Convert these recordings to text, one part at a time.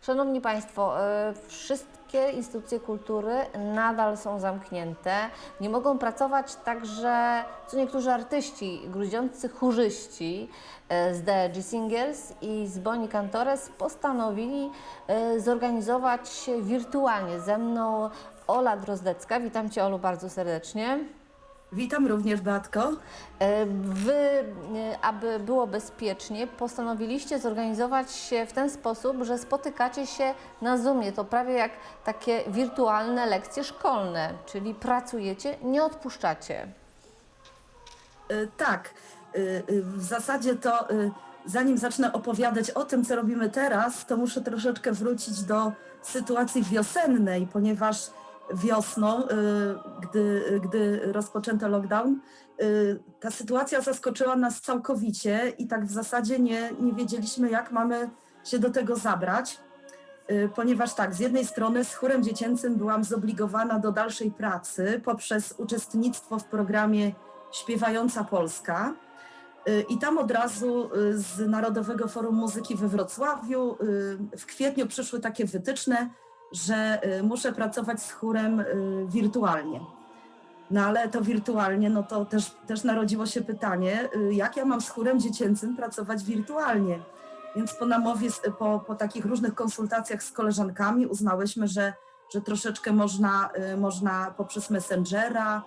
Szanowni Państwo, e, wszystkie instytucje kultury nadal są zamknięte. Nie mogą pracować także co niektórzy artyści, grudziący chórzyści e, z The G Singles i z Boni Cantores postanowili e, zorganizować wirtualnie. Ze mną Ola Drozdecka. Witam Cię Olu bardzo serdecznie. Witam również, Beatko. E, Wy, e, aby było bezpiecznie, postanowiliście zorganizować się w ten sposób, że spotykacie się na Zoomie. To prawie jak takie wirtualne lekcje szkolne, czyli pracujecie, nie odpuszczacie. Y, Tak, w zasadzie to zanim zacznę opowiadać o tym, co robimy teraz, to muszę troszeczkę wrócić do sytuacji wiosennej, ponieważ wiosną, y, gdy, gdy rozpoczęto lockdown, y, ta sytuacja zaskoczyła nas całkowicie i tak w zasadzie nie, nie wiedzieliśmy, jak mamy się do tego zabrać. Y, Ponieważ tak, z jednej strony z chórem dziecięcym byłam zobligowana do dalszej pracy poprzez uczestnictwo w programie Śpiewająca Polska. I tam od razu z Narodowego Forum Muzyki we Wrocławiu w kwietniu przyszły takie wytyczne, że y, muszę pracować z chórem y, wirtualnie. No ale to wirtualnie, no to też, też narodziło się pytanie, y, jak ja mam z chórem dziecięcym pracować wirtualnie? Więc po namowie, po, po takich różnych konsultacjach z koleżankami uznałyśmy, że, że troszeczkę można, można poprzez Messengera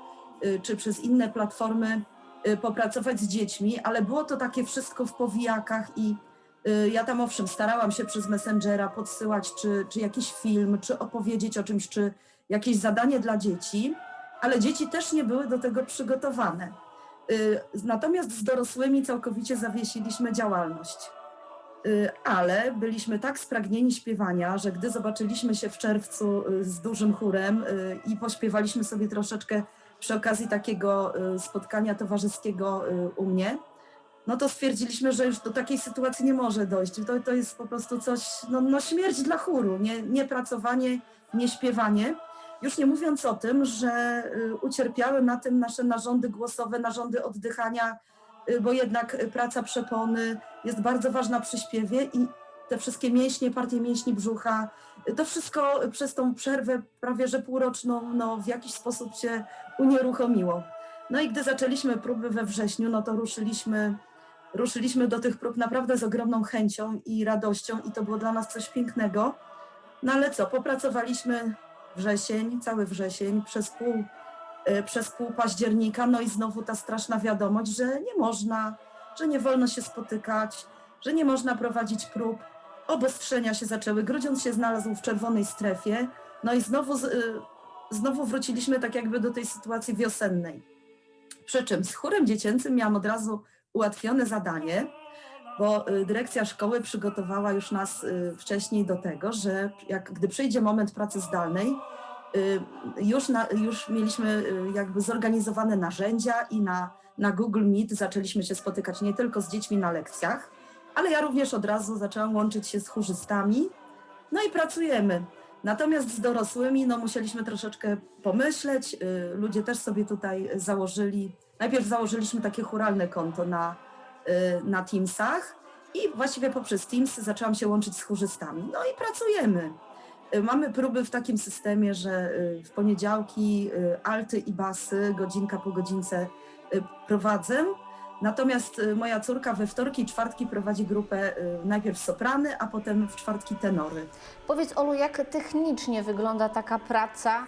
czy przez inne platformy popracować z dziećmi, ale było to takie wszystko w powijakach i ja tam owszem starałam się przez Messengera podsyłać czy, czy jakiś film, czy opowiedzieć o czymś, czy jakieś zadanie dla dzieci, ale dzieci też nie były do tego przygotowane. Y, Natomiast z dorosłymi całkowicie zawiesiliśmy działalność. Y, ale byliśmy tak spragnieni śpiewania, że gdy zobaczyliśmy się w czerwcu y, z dużym chórem y, i pośpiewaliśmy sobie troszeczkę przy okazji takiego y, spotkania towarzyskiego y, u mnie, no to stwierdziliśmy, że już do takiej sytuacji nie może dojść. To, to jest po prostu coś, no, no śmierć dla chóru, nie, nie pracowanie, nie śpiewanie. Już nie mówiąc o tym, że y, ucierpiały na tym nasze narządy głosowe, narządy oddychania, y, bo jednak praca przepony jest bardzo ważna przy śpiewie i te wszystkie mięśnie, partie mięśni brzucha, y, to wszystko przez tą przerwę prawie że półroczną no, w jakiś sposób się unieruchomiło. No i gdy zaczęliśmy próby we wrześniu, no to ruszyliśmy, ruszyliśmy do tych prób naprawdę z ogromną chęcią i radością i to było dla nas coś pięknego. No ale co, popracowaliśmy wrzesień, cały wrzesień, przez pół, e, przez pół października, no i znowu ta straszna wiadomość, że nie można, że nie wolno się spotykać, że nie można prowadzić prób. Obostrzenia się zaczęły, Grudziądz się znalazł w czerwonej strefie, no i znowu, y, znowu wróciliśmy tak jakby do tej sytuacji wiosennej. Przy czym z chórem dziecięcym miałam od razu ułatwione zadanie, bo y, dyrekcja szkoły przygotowała już nas y, wcześniej do tego, że jak gdy przyjdzie moment pracy zdalnej, y, już, na, już mieliśmy jakby zorganizowane narzędzia i na, na Google Meet zaczęliśmy się spotykać nie tylko z dziećmi na lekcjach, ale ja również od razu zaczęłam łączyć się z chórzystami, no i pracujemy. Natomiast z dorosłymi no, musieliśmy troszeczkę pomyśleć. Ludzie też sobie tutaj założyli. Najpierw założyliśmy takie churalne konto na, y, na Teamsach i właściwie poprzez Teams zaczęłam się łączyć z chórzystami. No i pracujemy. Y, Mamy próby w takim systemie, że y, w poniedziałki alty i basy, godzinka po godzince prowadzę. Natomiast y, moja córka we wtorki i czwartki prowadzi grupę y, najpierw soprany, a potem w czwartki tenory. Powiedz Olu, jak technicznie wygląda taka praca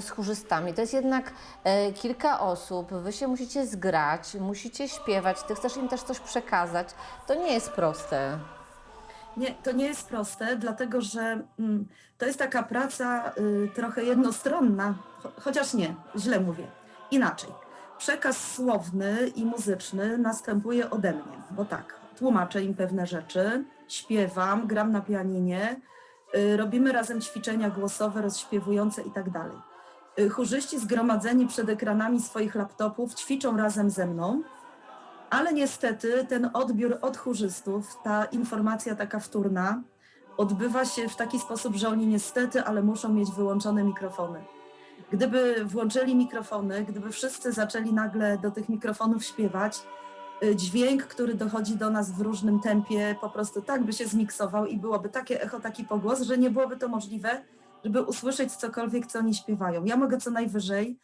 z chórzystami? To jest jednak e, kilka osób, wy się musicie zgrać, musicie śpiewać, ty chcesz im też coś przekazać. To nie jest proste. Nie, to nie jest proste, dlatego że mm, to jest taka praca y, trochę jednostronna, cho- chociaż nie, źle mówię. Inaczej. Przekaz słowny i muzyczny następuje ode mnie, bo tak, tłumaczę im pewne rzeczy, śpiewam, gram na pianinie, y, robimy razem ćwiczenia głosowe, rozśpiewujące i tak dalej. Y, Chórzyści zgromadzeni przed ekranami swoich laptopów ćwiczą razem ze mną, ale niestety ten odbiór od chórzystów, ta informacja taka wtórna, odbywa się w taki sposób, że oni niestety, ale muszą mieć wyłączone mikrofony. Gdyby włączyli mikrofony, gdyby wszyscy zaczęli nagle do tych mikrofonów śpiewać, y, dźwięk, który dochodzi do nas w różnym tempie, po prostu tak by się zmiksował i byłoby takie echo, taki pogłos, że nie byłoby to możliwe, żeby usłyszeć cokolwiek, co oni śpiewają. Ja mogę co najwyżej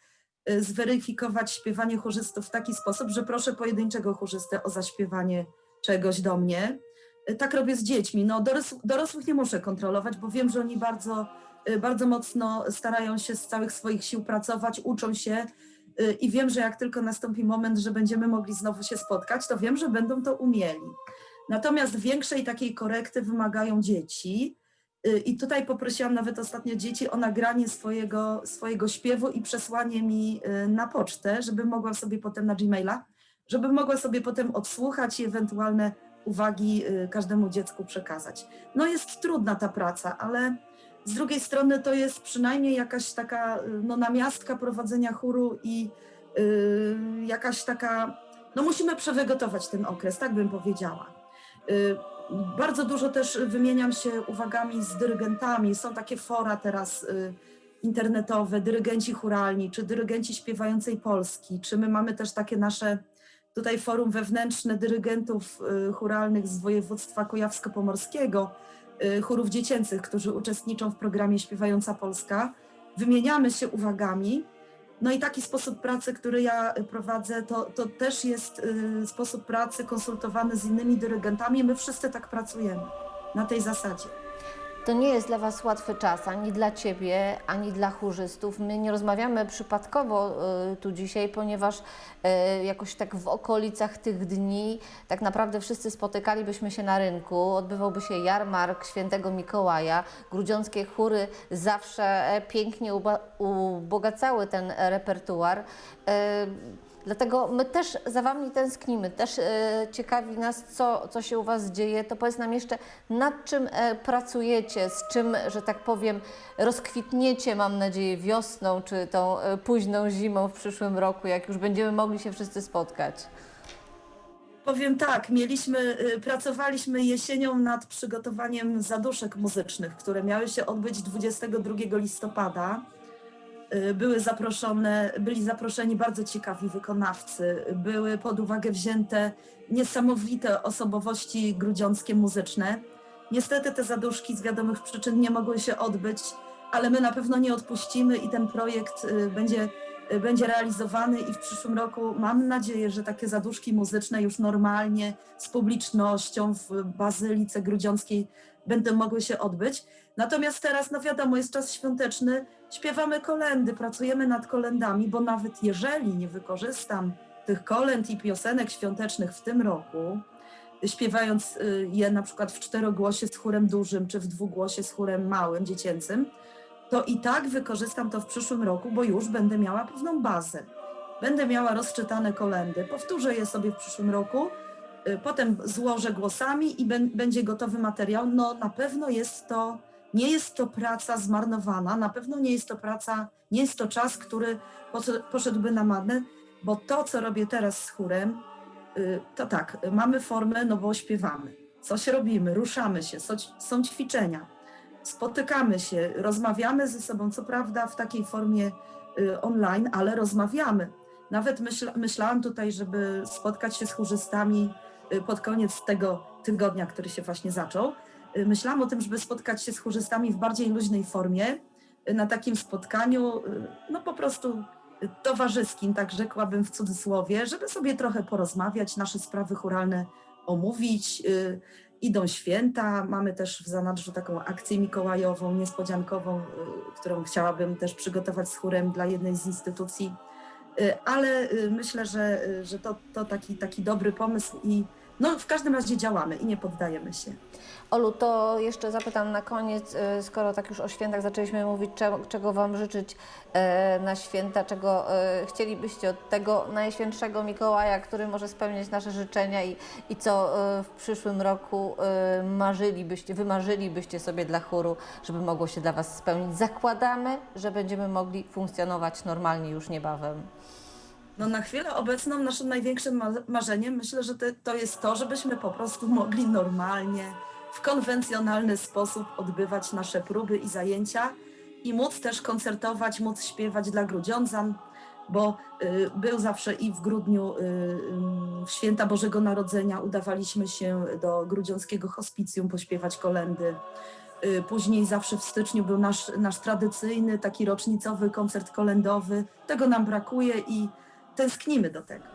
y, zweryfikować śpiewanie chórzystów w taki sposób, że proszę pojedynczego chórzystę o zaśpiewanie czegoś do mnie. Y, Tak robię z dziećmi. No, dorosł, dorosłych nie muszę kontrolować, bo wiem, że oni bardzo, bardzo mocno starają się z całych swoich sił pracować, uczą się y, i wiem, że jak tylko nastąpi moment, że będziemy mogli znowu się spotkać, to wiem, że będą to umieli. Natomiast większej takiej korekty wymagają dzieci. Y, I tutaj poprosiłam nawet ostatnio dzieci o nagranie swojego, swojego śpiewu i przesłanie mi y, na pocztę, żeby mogła sobie potem na Gmaila, żeby mogła sobie potem odsłuchać i ewentualne uwagi y, każdemu dziecku przekazać. No jest trudna ta praca, ale z drugiej strony to jest przynajmniej jakaś taka no, namiastka prowadzenia chóru i y, jakaś taka, no musimy przewygotować ten okres, tak bym powiedziała. Y, bardzo dużo też wymieniam się uwagami z dyrygentami. Są takie fora teraz y, internetowe, dyrygenci churalni, czy dyrygenci śpiewającej Polski, czy my mamy też takie nasze tutaj forum wewnętrzne dyrygentów y, churalnych z województwa kujawsko-pomorskiego, chórów dziecięcych, którzy uczestniczą w programie Śpiewająca Polska. Wymieniamy się uwagami. No i taki sposób pracy, który ja y, prowadzę, to, to też jest y, sposób pracy konsultowany z innymi dyrygentami. My wszyscy tak pracujemy na tej zasadzie. To nie jest dla Was łatwy czas, ani dla Ciebie, ani dla chórzystów. My nie rozmawiamy przypadkowo y, tu dzisiaj, ponieważ y, jakoś tak w okolicach tych dni tak naprawdę wszyscy spotykalibyśmy się na rynku, odbywałby się jarmark świętego Mikołaja. Grudziąckie chóry zawsze pięknie ubogacały ten repertuar. Dlatego my też za Wami tęsknimy, też e, ciekawi nas, co, co się u Was dzieje. To powiedz nam jeszcze, nad czym e, pracujecie, z czym, że tak powiem, rozkwitniecie, mam nadzieję, wiosną czy tą e, późną zimą w przyszłym roku, jak już będziemy mogli się wszyscy spotkać. Powiem tak, mieliśmy, pracowaliśmy jesienią nad przygotowaniem zaduszek muzycznych, które miały się odbyć 22 listopada. Y, Były zaproszone, byli zaproszeni bardzo ciekawi wykonawcy, były pod uwagę wzięte niesamowite osobowości grudziąckie muzyczne. Niestety te zaduszki z wiadomych przyczyn nie mogły się odbyć, ale my na pewno nie odpuścimy i ten projekt y, będzie będzie realizowany i w przyszłym roku mam nadzieję, że takie zaduszki muzyczne już normalnie z publicznością w Bazylice Grudziąckiej będą mogły się odbyć. Natomiast teraz, no wiadomo, jest czas świąteczny, śpiewamy kolendy, pracujemy nad kolendami, bo nawet jeżeli nie wykorzystam tych kolęd i piosenek świątecznych w tym roku, śpiewając y, je na przykład w czterogłosie z chórem dużym, czy w dwugłosie z chórem małym, dziecięcym, to i tak wykorzystam to w przyszłym roku, bo już będę miała pewną bazę. Będę miała rozczytane kolendy, powtórzę je sobie w przyszłym roku, y, potem złożę głosami i będzie gotowy materiał. No na pewno jest to, nie jest to praca zmarnowana, na pewno nie jest to praca, nie jest to czas, który poszedł- poszedłby na marne, bo to, co robię teraz z chórem, y, to tak, y, mamy formę, no bo śpiewamy. Coś robimy, ruszamy się, są ćwiczenia spotykamy się, rozmawiamy ze sobą, co prawda w takiej formie y, online, ale rozmawiamy. Nawet myśl, myślałam tutaj, żeby spotkać się z chórzystami y, pod koniec tego tygodnia, który się właśnie zaczął. Y, Myślałam o tym, żeby spotkać się z chórzystami w bardziej luźnej formie, na takim spotkaniu, no po prostu towarzyskim, tak rzekłabym w cudzysłowie, żeby sobie trochę porozmawiać, nasze sprawy chóralne omówić. Idą święta, mamy też w zanadrzu taką akcję mikołajową, niespodziankową, y, którą chciałabym też przygotować z chórem dla jednej z instytucji, Y, ale y, myślę, że, że to, to taki, taki dobry pomysł i no, w każdym razie działamy i nie poddajemy się. Olu, to jeszcze zapytam na koniec, y, skoro tak już o świętach zaczęliśmy mówić, czego, Wam życzyć e, na święta, czego e, chcielibyście od tego Najświętszego Mikołaja, który może spełniać nasze życzenia i, i co w przyszłym roku marzylibyście, wymarzylibyście sobie dla chóru, żeby mogło się dla Was spełnić. Zakładamy, że będziemy mogli funkcjonować normalnie już niebawem. No na chwilę obecną naszym największym ma- marzeniem myślę, że to jest to, żebyśmy po prostu mogli normalnie, w konwencjonalny sposób odbywać nasze próby i zajęcia i móc też koncertować, móc śpiewać dla grudziądzan. bo y, był zawsze i w grudniu, y, ym, w święta Bożego Narodzenia udawaliśmy się do grudziąckiego hospicjum pośpiewać kolendy. Y, Później zawsze w styczniu był nasz, nasz tradycyjny, taki rocznicowy koncert kolendowy. Tego nam brakuje i tęsknimy do tego.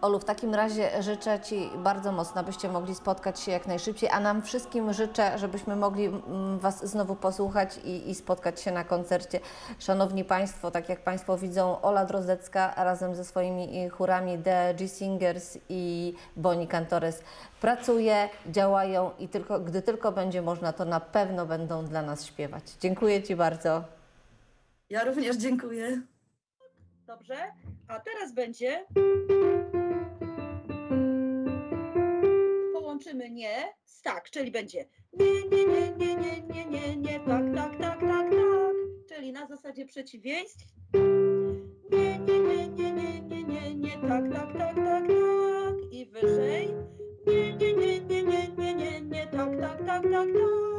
Olu, w takim razie życzę Ci bardzo mocno, abyście mogli spotkać się jak najszybciej, a nam wszystkim życzę, żebyśmy mogli mm, Was znowu posłuchać i, i spotkać się na koncercie. Szanowni Państwo, tak jak Państwo widzą, Ola Drozdecka razem ze swoimi y, chórami The G-Singers i Boni Cantores pracuje, działają i tylko, gdy tylko będzie można, to na pewno będą dla nas śpiewać. Dziękuję Ci bardzo. Ja również dziękuję. Dobrze? A teraz będzie. Połączymy nie z tak, czyli będzie nie, nie, nie, nie, nie, nie, nie, nie, tak, tak, tak, tak, tak. Czyli na zasadzie przeciwieństw. Nie, nie, nie, nie, nie, nie, nie, nie, tak, tak, tak, tak, tak. I wyżej. Nie, nie, nie, nie, nie, nie, nie, nie, tak, tak, tak, tak, tak.